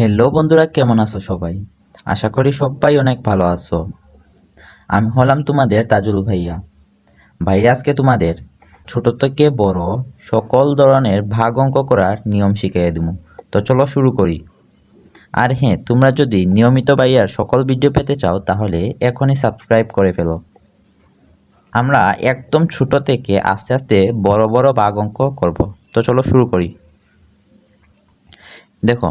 Hello বন্ধুরা, কেমন আছো সবাই? আশা করি সবাই অনেক ভালো আছো। আমি হলাম তোমাদের তাজুল ভাইয়া। ভাইয়া, আজকে তোমাদের ছোট থেকে বড় সকল ধরনের ভাগ অঙ্ক করার নিয়ম শিখিয়ে দেবো। তো চলো শুরু করি। আর হ্যাঁ তোমরা যদি নিয়মিত ভাইয়ার সকল ভিডিও পেতে চাও, তাহলে এখনই সাবস্ক্রাইব করে ফেলো। আমরা একদম ছোট থেকে আস্তে আস্তে বড় বড় ভাগ অঙ্ক করব। তো চলো শুরু করি। দেখো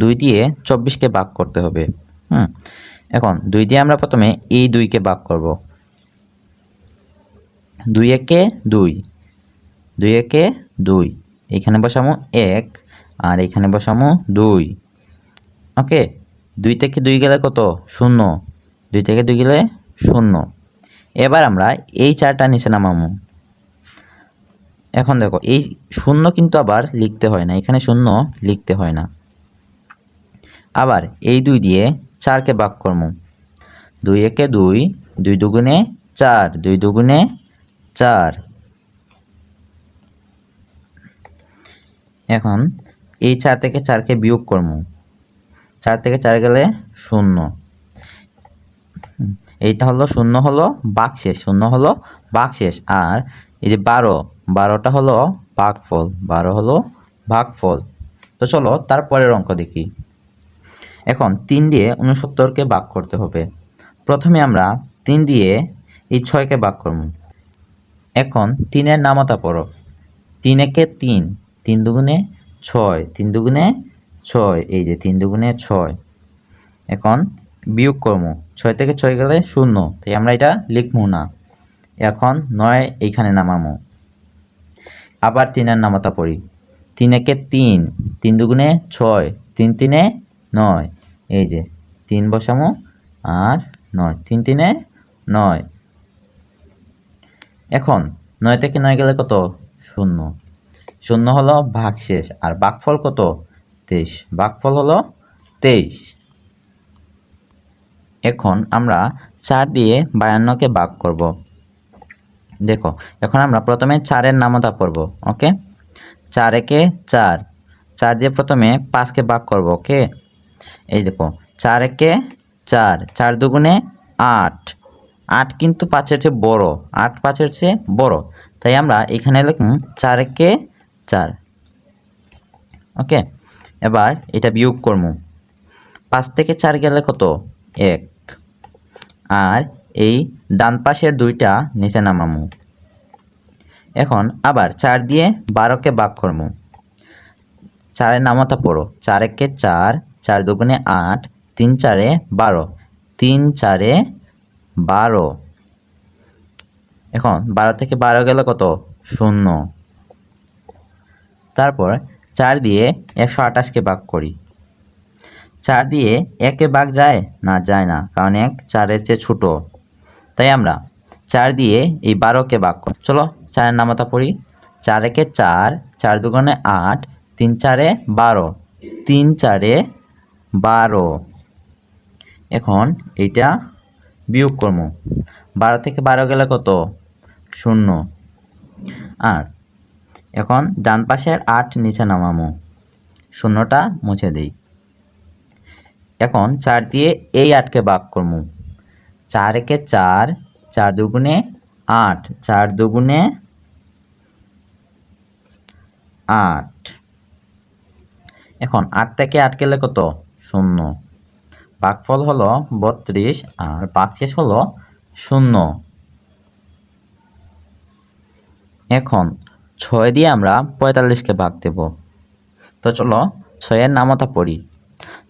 দুই দিয়ে চব্বিশকে ভাগ করতে হবে, হুম? এখন দুই দিয়ে আমরা প্রথমে এই দুইকে ভাগ করব। দুই একে দুই দুই একে দুই, এখানে বসামো এক আর এখানে বসামো দুই, ওকে? দুই থেকে দুই গেলে কত? শূন্য, দুই থেকে দুই গেলে শূন্য। এবার আমরা এই চারটা নিচে নামামো। এখন দেখো, এই শূন্য কিন্তু আবার লিখতে হয় না, এখানে শূন্য লিখতে হয় না। আবার এই দুই দিয়ে চারকে ভাগ করব দুই একে দুই দুই দুগুণে চার, দুই দুগুণে চার। এখন এই চার থেকে চারকে বিয়োগ করব চার থেকে চার গেলে শূন্য। এইটা হলো শূন্য হলো বাকশেষ শূন্য হলো বাকশেষ আর এই যে বারো, বারোটা হলো ভাগফল, বারো হলো ভাগফল। তো চলো তারপরের অঙ্ক দেখি। এখন তিন দিয়ে উনসত্তরকে ভাগ করতে হবে। প্রথমে আমরা তিন দিয়ে এই ছয়কে ভাগ করব। এখন তিনের নামতা পড়ো। তিন একে তিন তিন দুগুণে ছয়, তিন দুগুণে ছয়, এই যে তিন দুগুণে ছয়। এখন বিয়োগ করব। ছয় থেকে ছয় গেলে শূন্য, তাই আমরা এটা লিখব না। এখন নয় এইখানে নামামো আবার তিনের নামতা পড়ি। তিন একে তিন তিন দুগুণে ছয়, তিন তিনে নয় এই যে, তিন বসামো আর নয়। তিন তিনে নয়। এখন, নয় থেকে নয় গেলে কত? শূন্য। শূন্য হলো ভাগশেষ, আর ভাগফল কত? তেইশ। ভাগফল হলো তেইশ। এখন আমরা চার দিয়ে বায়ান্নকে ভাগ করব। দেখো, এখন আমরা প্রথমে চারের নামতা পড়ব, ওকে? চার একে চার। চার দিয়ে প্রথমে পাঁচকে ভাগ করব, ওকে? এই দেখো, চার একে চার চার দুগুণে আট। আট কিন্তু পাঁচের চেয়ে বড়, আট পাঁচের চেয়ে বড়। তাই আমরা এখানে লিখুন চার একে চার। ওকে, এবার এটা বিয়োগ করব। পাঁচ থেকে চার গেলে কত? এক। আর এই ডান পাশের দুইটা নিচে নামামু এখন আবার চার দিয়ে বারোকে ভাগ করব। চারের নামতা পড়ো, চার একে চার চার দুগুণে আট, তিন চারে বারো, তিন চারে বারো। এখন বারো থেকে বারো গেলে কত? শূন্য। তারপর চার দিয়ে একশো আঠাশকে ভাগ করি। চার দিয়ে একে ভাগ যায়? না যায় না, কারণ এক চারের চেয়ে ছোট। তাই আমরা চার দিয়ে এই বারোকে ভাগ করি। চলো চারের নামতা পড়ি। চার একে চার চার দুগুণে আট, তিন চারে বারো, তিন চারে বারো। এখন এইটা বিয়োগ করব। বারো থেকে বারো গেলে কত? শূন্য। আর এখন ডান পাশের আট নিচে নামামো শূন্যটা মুছে দিই। এখন চার দিয়ে এই আটকে ভাগ করব। চার একে চার চার দুগুণে আট, চার দুগুণে আট। এখন আট থেকে আট গেলে কত? শূন্য। ভাগফল হলো বত্রিশ আর ভাগশেষ হলো শূন্য। এখন ছয় দিয়ে আমরা পঁয়তাল্লিশকে ভাগ দেব। তো চলো ছয়ের নামতা পড়ি।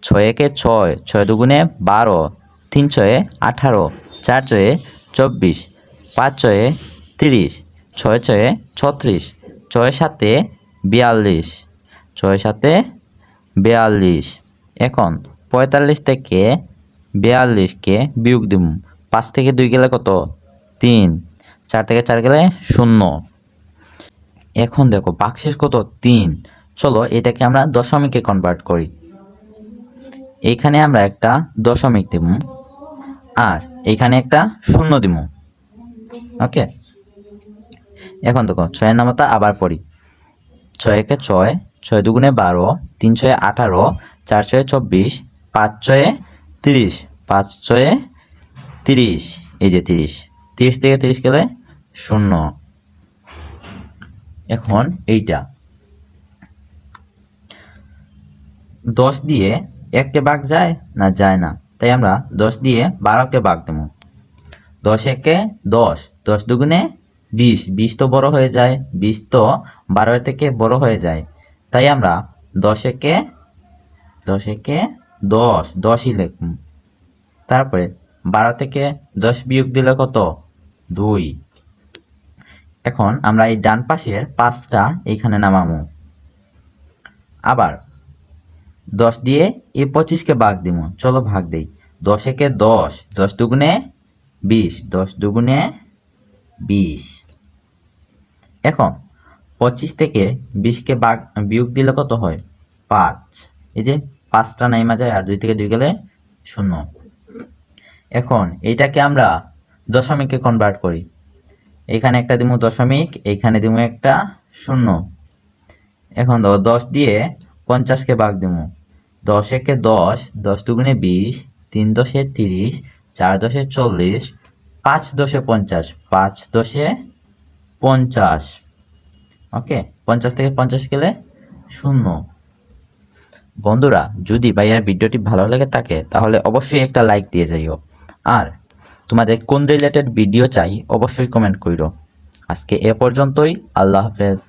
ছয় একে ছয় ছয় দুগুণে বারো, তিন ছয়ে আঠারো, চার ছয়ে চব্বিশ, পাঁচ ছয়ে তিরিশ, ছয় ছয়ে ছত্রিশ, ছয় সাতে বিয়াল্লিশ, ছয় সাতে বিয়াল্লিশ। এখন পঁয়তাল্লিশ থেকে বিয়াল্লিশকে বিয়োগ দিব পাঁচ থেকে দুই গেলে কত? তিন। চার থেকে চার গেলে শূন্য। এখন দেখো বাক্সেস কত? তিন। চলো এটাকে আমরা দশমিকে কনভার্ট করি। এইখানে আমরা একটা দশমিক দিব আর এইখানে একটা শূন্য দিব ওকে? এখন দেখো, ছয়ের নামতা আবার পড়ি। ছয় একে ছয় ছয় দুগুণে বারো, তিন ছয় আঠারো চার ছয়ে চব্বিশ পাঁচ ছয়ে তিরিশ পাঁচ ছয়ে তিরিশ, এই যে তিরিশ। তিরিশ থেকে তিরিশ গেলে শূন্য। এখন এইটা। দশ দিয়ে এককে বাঘ যায় না যায় না। তাই আমরা দশ দিয়ে বারোকে বাঘ দেবো। দশ একে দশ দশ দুগুণে বিশ। বিশ তো বড় হয়ে যায়, বিশ তো বারো থেকে বড় হয়ে যায়। তাই আমরা দশ একে দশ একে দশ, দশই লিখব তারপরে বারো থেকে দশ বিয়োগ দিলে কত? দুই। এখন আমরা এই ডান পাশের পাঁচটা এইখানে নামাবো। আবার দশ দিয়ে এই পঁচিশকে ভাগ দিব। চলো ভাগ দেই। দশ একে দশ দশ দুগুণে বিশ, দশ দুগুণে বিশ। এখন পঁচিশ থেকে বিশকে ভাগ, বিয়োগ দিলে কত হয়? পাঁচ। এই যে পাঁচটা নাইমা যায় আর দুই থেকে দুই গেলে শূন্য। এখন এইটাকে আমরা দশমিকে কনভার্ট করি। এখানে একটা দিব দশমিক, এইখানে দিব একটা শূন্য। এখন দশ দিয়ে পঞ্চাশকে ভাগ দিব দশ একে দশ দশ দুগুণে বিশ, তিন দশে তিরিশ, চার দশে চল্লিশ, পাঁচ দশে পঞ্চাশ, পাঁচ দশে পঞ্চাশ। ওকে, পঞ্চাশ থেকে পঞ্চাশ গেলে শূন্য। বন্ধুরা, যদি ভাইয়ার ভিডিওটি ভালো লাগে থাকে, তাহলে অবশ্যই একটা লাইক দিয়ে যাইও। আর তোমাদের কোন রিলেটেড ভিডিও চাই, অবশ্যই কমেন্ট করো আজকে এ পর্যন্তই, আল্লাহ হাফেজ।